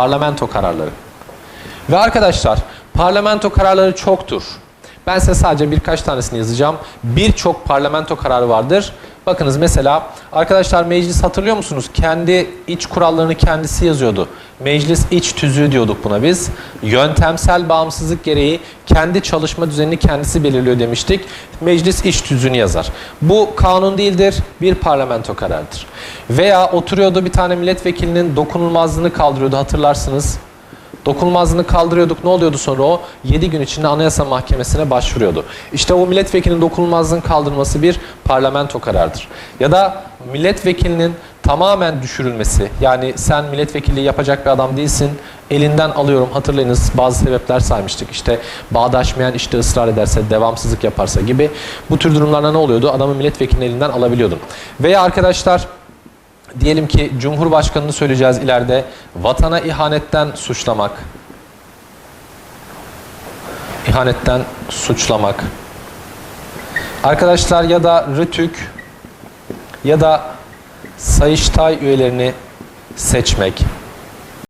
Parlamento kararları. Ve arkadaşlar parlamento kararları çoktur. Ben size sadece birkaç tanesini yazacağım. Birçok parlamento kararı vardır. Bakınız mesela arkadaşlar meclis hatırlıyor musunuz? Kendi iç kurallarını kendisi yazıyordu. Meclis iç tüzüğü diyorduk buna biz. Yöntemsel bağımsızlık gereği kendi çalışma düzenini kendisi belirliyor demiştik. Meclis iç tüzüğünü yazar. Bu kanun değildir, bir parlamento kararıdır. Veya oturuyordu bir tane milletvekilinin dokunulmazlığını kaldırıyordu hatırlarsınız. Dokunulmazlığını kaldırıyorduk. Ne oluyordu sonra o? 7 gün içinde Anayasa Mahkemesi'ne başvuruyordu. İşte o milletvekilinin dokunulmazlığının kaldırılması bir parlamento kararıdır. Ya da milletvekilinin tamamen düşürülmesi. Yani sen milletvekilliği yapacak bir adam değilsin. Elinden alıyorum. Hatırlayınız bazı sebepler saymıştık. İşte bağdaşmayan işte ısrar ederse, devamsızlık yaparsa gibi. Bu tür durumlarda ne oluyordu? Adamı milletvekilinin elinden alabiliyordun. Veya arkadaşlar diyelim ki Cumhurbaşkanını söyleyeceğiz ileride vatana ihanetten suçlamak. İhanetten suçlamak. Arkadaşlar ya da RTÜK ya da Sayıştay üyelerini seçmek.